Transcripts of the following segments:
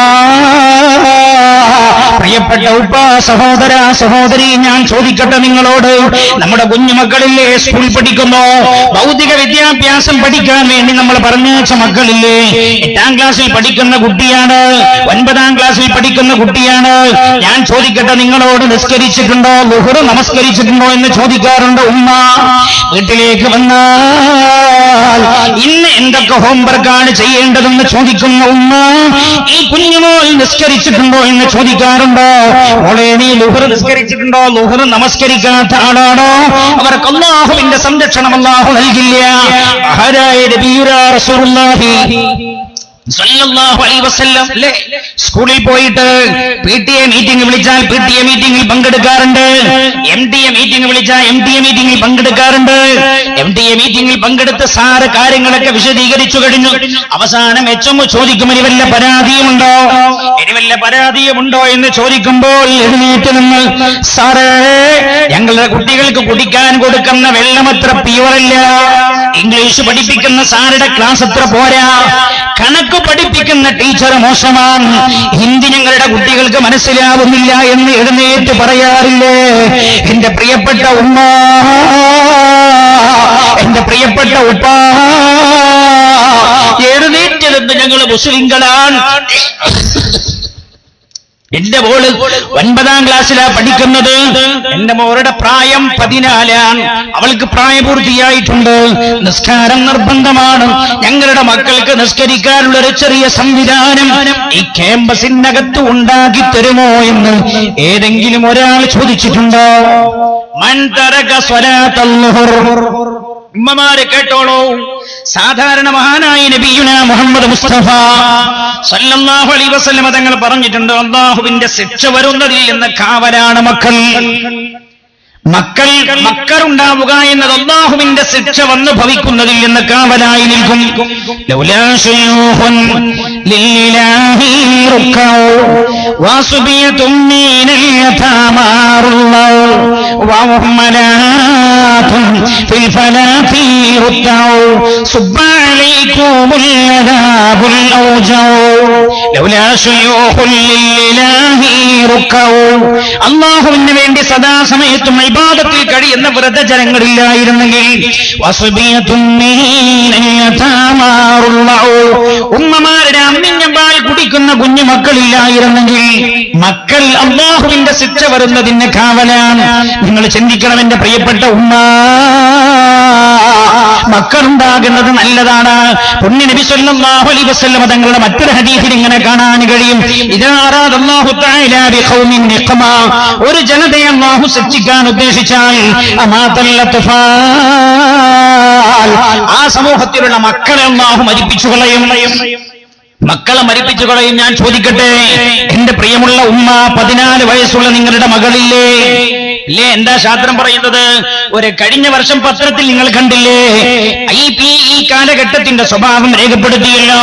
মা പ്രിയപ്പെട്ട ഉപ്പ സഹോദര സഹോദരി ഞാൻ ചോദിക്കട്ടെ നിങ്ങളോട്. നമ്മുടെ കുഞ്ഞുമക്കളില്ലേ സ്കൂൾ പഠിക്കുന്നു ഭൗതിക വിദ്യാഭ്യാസം പഠിക്കാൻ വേണ്ടി നമ്മൾ പറഞ്ഞയച്ച മക്കളില്ലേ. എട്ടാം ക്ലാസ്സിൽ പഠിക്കുന്ന കുട്ടിയാണ് ഒൻപതാം ക്ലാസ്സിൽ പഠിക്കുന്ന കുട്ടിയാണ്. ഞാൻ ചോദിക്കട്ടെ നിങ്ങളോട് നിസ്കരിച്ചിട്ടുണ്ടോ? ലുഹുർ നമസ്കരിച്ചിട്ടുണ്ടോ എന്ന് ചോദിക്കാറുണ്ട് ഉമ്മ. വീട്ടിലേക്ക് വന്നാൽ ഇന്ന് എന്തൊക്കെ ഹോംവർക്കാണ് ചെയ്യേണ്ടതെന്ന് ചോദിക്കുന്ന ഉമ്മ. ഈ കുഞ്ഞുമോൾ നിസ്കരിച്ചിട്ടുണ്ടോ എന്ന് ചോദിക്കാറുണ്ടോ. മോളെ നീ ലുഹർ നിസ്കരിച്ചിട്ടുണ്ടോ? ലുഹർ നമസ്കരിക്കാത്ത ആളാണോ? അവർക്ക് അള്ളാഹുവിന്റെ സംരക്ഷണം അള്ളാഹു നൽകില്ല. റസൂലുള്ളാഹി സ്കൂളിൽ പോയിട്ട് പി ടി എ മീറ്റിംഗ് വിളിച്ചാൽ പി ടി എ മീറ്റിംഗിൽ പങ്കെടുക്കാറുണ്ട്. എം ടി എ മീറ്റിംഗ് വിളിച്ചാൽ എം ടി എ മീറ്റിംഗിൽ പങ്കെടുക്കാറുണ്ട്. എം ടി എ മീറ്റിംഗിൽ പങ്കെടുത്ത് സാറ് കാര്യങ്ങളൊക്കെ വിശദീകരിച്ചു കഴിഞ്ഞു. അവസാനം എച്ച് ചോദിക്കും ഇനി വല്ല പരാതിയുമുണ്ടോ? ഇനി വല്ല പരാതിയുമുണ്ടോ എന്ന് ചോദിക്കുമ്പോൾ എഴുന്നേറ്റ് നിങ്ങൾ സാറേ ഞങ്ങളുടെ കുട്ടികൾക്ക് കുടിക്കാൻ കൊടുക്കുന്ന വെള്ളം അത്ര പ്യുവറല്ല. ഇംഗ്ലീഷ് പഠിപ്പിക്കുന്ന സാറുടെ ക്ലാസ് അത്ര പോരാ. കണക്ക് പഠിപ്പിക്കുന്ന ടീച്ചർ മോശമാണ്. ഹിന്ദി ഞങ്ങളുടെ കുട്ടികൾക്ക് മനസ്സിലാവുന്നില്ല എന്ന് എഴുന്നേറ്റ് പറയാറില്ലേ? എന്റെ പ്രിയപ്പെട്ട ഉമ്മ എന്റെ പ്രിയപ്പെട്ട ഉപ്പ. എഴുന്നേറ്റ് നിന്ന് ഞങ്ങൾ മുസ്ലിങ്ങളാണ്? എന്റെ മോൾ ഒൻപതാം ക്ലാസ്സിലാ പഠിക്കുന്നത്. എന്റെ മോളുടെ പ്രായം പതിനാലാണ്. അവൾക്ക് പ്രായപൂർത്തിയായിട്ടുണ്ട്. നിസ്കാരം നിർബന്ധമാണ്. ഞങ്ങളുടെ മക്കൾക്ക് നിസ്കരിക്കാനുള്ള ഒരു ചെറിയ സംവിധാനം ഈ ക്യാമ്പസിനകത്ത് ഉണ്ടാക്കി തരുമോ എന്ന് ഏതെങ്കിലും ഒരാൾ ചോദിച്ചിട്ടുണ്ടോ? മൺതരക സ്വലാത്തല്ലുഹുർ ഉമ്മമാരെ കേട്ടോളൂ. സാധാരണ മഹാനായ നബിയുന മുഹമ്മദ് മുസ്തഫ. സല്ലല്ലാഹു അലൈഹി വസല്ലം തങ്ങൾ പറഞ്ഞിട്ടുണ്ട് അള്ളാഹുവിന്റെ ശിക്ഷ വരുന്നതിൽ എന്ന കാവലാണ് മക്കൾ. മക്കൾ മക്കളുണ്ടാവുക എന്നത് അള്ളാഹുവിന്റെ ശിക്ഷ വന്ന് ഭവിക്കുന്നതിൽ നിന്ന് കാവലായി നിൽക്കും. ഫലാത്തി അള്ളാഹുവിന് വേണ്ടി സദാസമയത്തും ഇബാദത്തിൽ കഴിയുന്ന വ്രതജനങ്ങളില്ലായിരുന്നെങ്കിൽ ഉമ്മമാരുടെ അമ്മിഞ്ഞ പാൽ കുടിക്കുന്ന കുഞ്ഞു മക്കളില്ലായിരുന്നെങ്കിൽ മക്കൾ അള്ളാഹുവിന്റെ ശിക്ഷ വരുന്നതിന്റെ കാവലാണ്. നിങ്ങൾ ചിന്തിക്കണം എന്റെ പ്രിയപ്പെട്ട ഉമ്മ. മക്കളുണ്ടാകുന്നത് നല്ലതാണ്. പുണ്യ നബി സല്ലല്ലാഹു അലൈഹി തങ്ങളുടെ മറ്റൊരു ഹദീസിൽ ഇങ്ങനെ കാണാൻ കഴിയും. അല്ലാഹു തആല നിഖമ ഒരു ജനതയെ അല്ലാഹു സൃഷ്ടിക്കാൻ ഉദ്ദേശിച്ചാൽ അമാതല്ല ആ സമൂഹത്തിലുള്ള മക്കളെ അല്ലാഹു മരിപ്പിച്ചു കളയും. മക്കളെ മരിപ്പിച്ചു കളയും ഞാൻ ചോദിക്കട്ടെ? എന്റെ പ്രിയമുള്ള ഉമ്മ പതിനാല് വയസ്സുള്ള നിങ്ങളുടെ മകളില്ലേ? ഇല്ലേ? എന്താ ശാസ്ത്രം പറയുന്നത്? ഒരു കഴിഞ്ഞ വർഷം പത്രത്തിൽ നിങ്ങൾ കണ്ടില്ലേ? ഐ പി ഈ കാലഘട്ടത്തിന്റെ സ്വഭാവം രേഖപ്പെടുത്തിയല്ലോ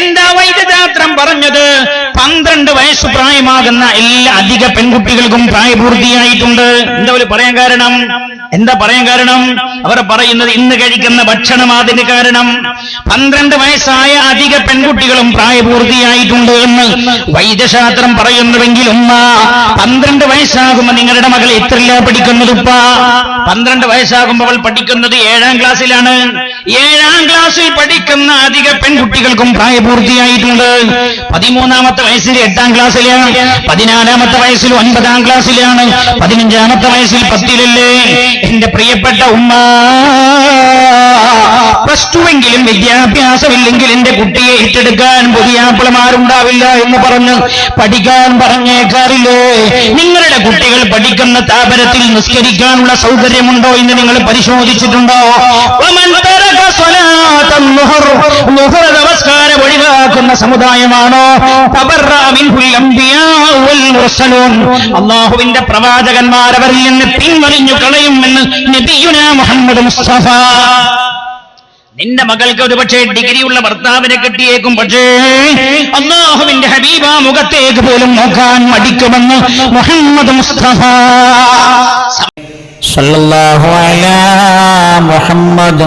എന്താ വൈദ്യശാസ്ത്രം പറഞ്ഞത്? പന്ത്രണ്ട് വയസ്സ് പ്രായമാകുന്ന എല്ലാ അധിക പെൺകുട്ടികൾക്കും പ്രായപൂർത്തിയായിട്ടുണ്ട്. എന്താ പറയാൻ കാരണം? എന്താ പറയാൻ കാരണം? അവർ പറയുന്നത് ഇന്ന് കഴിക്കുന്ന ഭക്ഷണം അതിന് കാരണം. പന്ത്രണ്ട് വയസ്സായ അധിക പെൺകുട്ടികളും പ്രായപൂർത്തിയായിട്ടുണ്ട് എന്ന് വൈദ്യശാസ്ത്രം പറയുന്നുവെങ്കിലും പന്ത്രണ്ട് വയസ്സാകുമ്പോൾ നിങ്ങളുടെ മകൾ എത്രയില്ല പഠിക്കുന്നത് ഉപ്പ? പന്ത്രണ്ട് വയസ്സാകുമ്പോൾ അവൾ പഠിക്കുന്നത് ഏഴാം ക്ലാസ്സിലാണ്. ഏഴാം ക്ലാസ്സിൽ പഠിക്കുന്ന അധിക പെൺകുട്ടികൾക്കും പ്രായപൂർത്തിയായിട്ടുണ്ട്. പതിമൂന്നാമത്തെ വയസ്സിൽ എട്ടാം ക്ലാസ്സിലാണ് പതിനാലാമത്തെ വയസ്സിൽ ഒൻപതാം ക്ലാസ്സിലാണ് പതിനഞ്ചാമത്തെ വയസ്സിൽ പത്തിലല്ലേ? എന്റെ പ്രിയപ്പെട്ട ഉമ്മ പ്ലസ് ടു എങ്കിലും വിദ്യാഭ്യാസമില്ലെങ്കിൽ എന്റെ കുട്ടിയെ ഏറ്റെടുക്കാൻ പുതിയാപ്പിളമാരുണ്ടാവില്ല എന്ന് പറഞ്ഞ് പഠിക്കാൻ പറഞ്ഞേക്കാറില്ലേ? നിങ്ങളുടെ കുട്ടികൾ പഠിക്കുന്ന സ്ഥാപനത്തിൽ നിസ്കരിക്കാനുള്ള സൗകര്യമുണ്ടോ എന്ന് നിങ്ങൾ പരിശോധിച്ചിട്ടുണ്ടോ? നമസ്കാരം ഒഴിവാക്കുന്ന സമുദായമാണോ? അള്ളാഹുവിന്റെ പ്രവാചകന്മാരവരിൽ നിന്ന് പിൻവലിഞ്ഞു കളയുമെന്ന് നബിയുന മുഹമ്മദ് നിന്റെ മകൾക്ക് ഒരു പക്ഷേ ഡിഗ്രിയുള്ള ഭർത്താവിനെ കെട്ടിയേക്കും പക്ഷേ അള്ളാഹുവിന്റെ ഹബീബ മുഖത്തേക്ക് പോലും നോക്കാൻ മടിക്കുമെന്ന് മുഹമ്മദ് മുസ്തഫ. സല്ലല്ലാഹു അലാ മുഹമ്മദ്